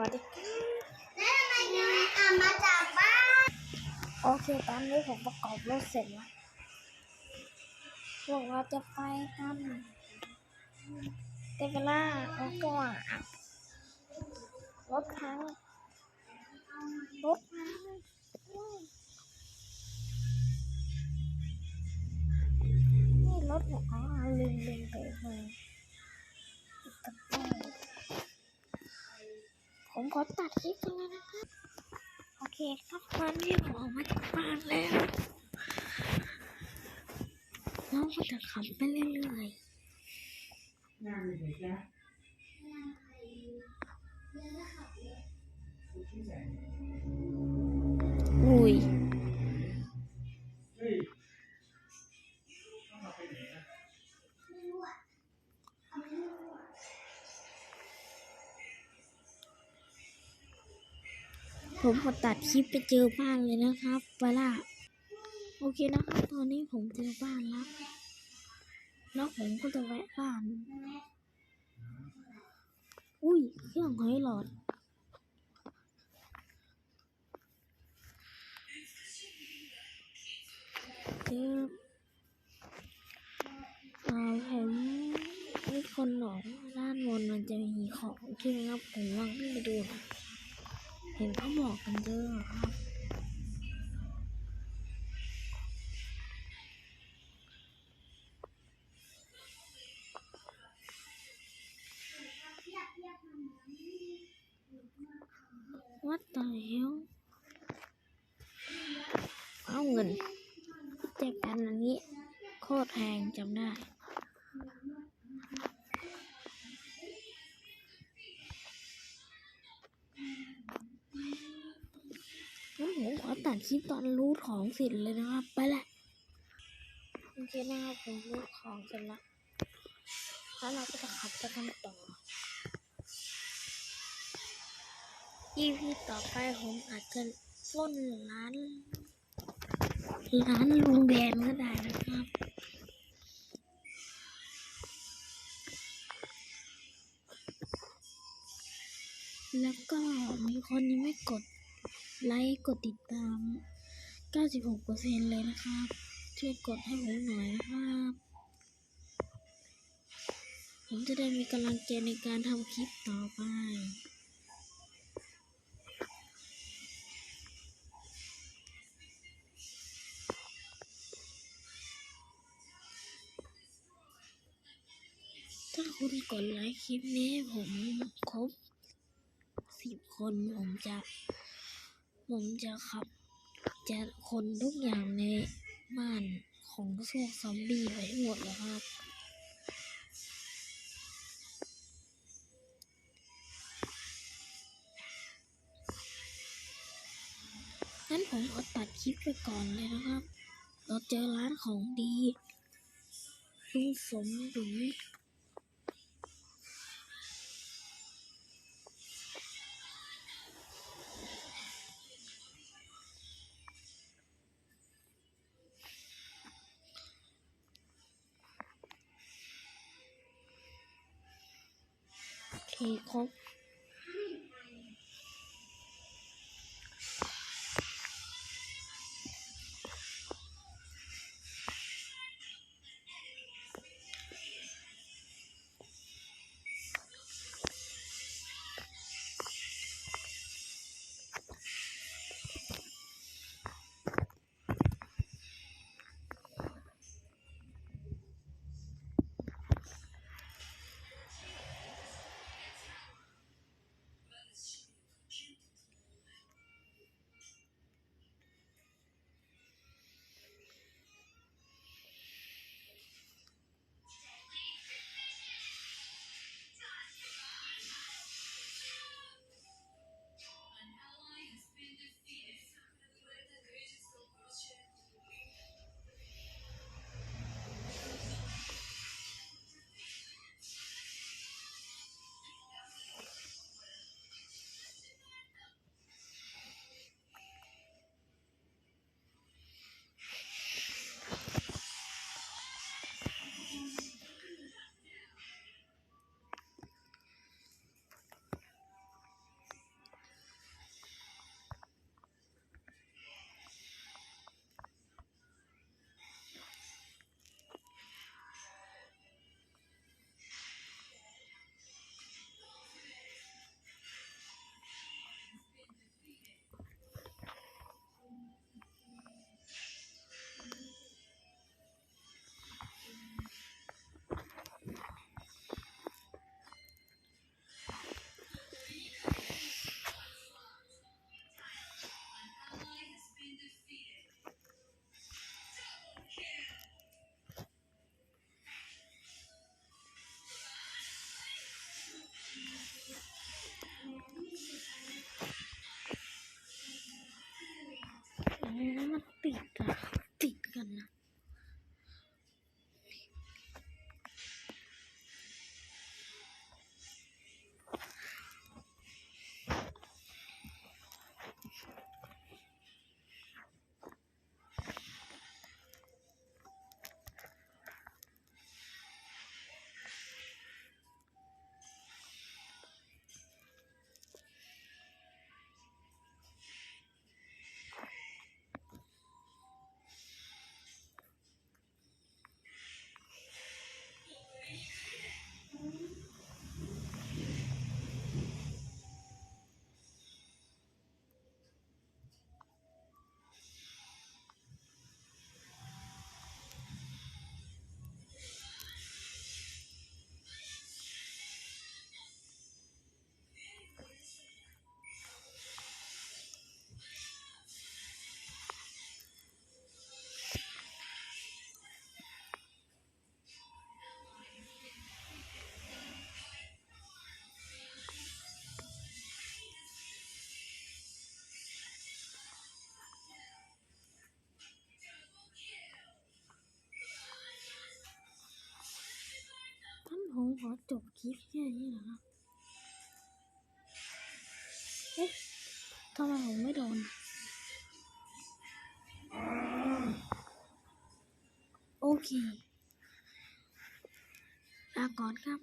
วัสดีโอเค ตอนนี้ผมประกอบรถเสร็จแล้วพวกเราจะไปกันเตเวล่าแล้วก็อะ ผมขอตัดคลิปกันแล้วนะครับ โอเคครับตอนนี้ผมออกมาจากบ้านแล้วน้องก็จะขับไปเรื่อยๆอุ้ย ผมมาตัดคลิปไปเจอบ้านเลยนะครับไปละโอเคนะครับ ตอนนี้ผมเจอบ้านแล้วแล้วผมก็จะแวะบ้าน อุ้ย เครื่องหอยหลอด เจออ่อผมมีคนบอกว่าด้านบนมันจะมีของใช่ไหมครับ ผมลองขึ้นไปดูนะ เห็นเขาบอกกันเยอะอครับ What the hell เอาเงินเจ็บกันอันนี้ โคตรแพงจำได้ คลิปตอนรูทของเสร็จเลยนะครับ ไปละโอเคนะครับผมรูทของเสร็จแล้วแล้วเราก็จะขับไปกันต่อ EP ต่อไปผมอาจจะล้นร้านร้านลุงแดนก็ได้นะครับแล้วก็มีคนยังไม่กด ไลค์กดติดตาม 96%เลยนะครับ ช่วยกดให้ผมหน่อยนะครับ ผมจะได้มีกำลังใจในการทำคลิปต่อไปถ้าคุณกดไลค์คลิปนี้ผมครบสิบคนผมจะ ผมจะขับ จะคนทุกอย่างในบ้านของพวกซอมบี้ไปให้หมดแล้วครับ งั้นผมขอตัดคลิปไปก่อนเลยนะครับ เราเจอร้านของดีลุงสมดุล โอ ขอจบคลิปแค่นี้เหรอครับเอ๊ะทำไมผมไม่โดน โอเคลาก่อนครับ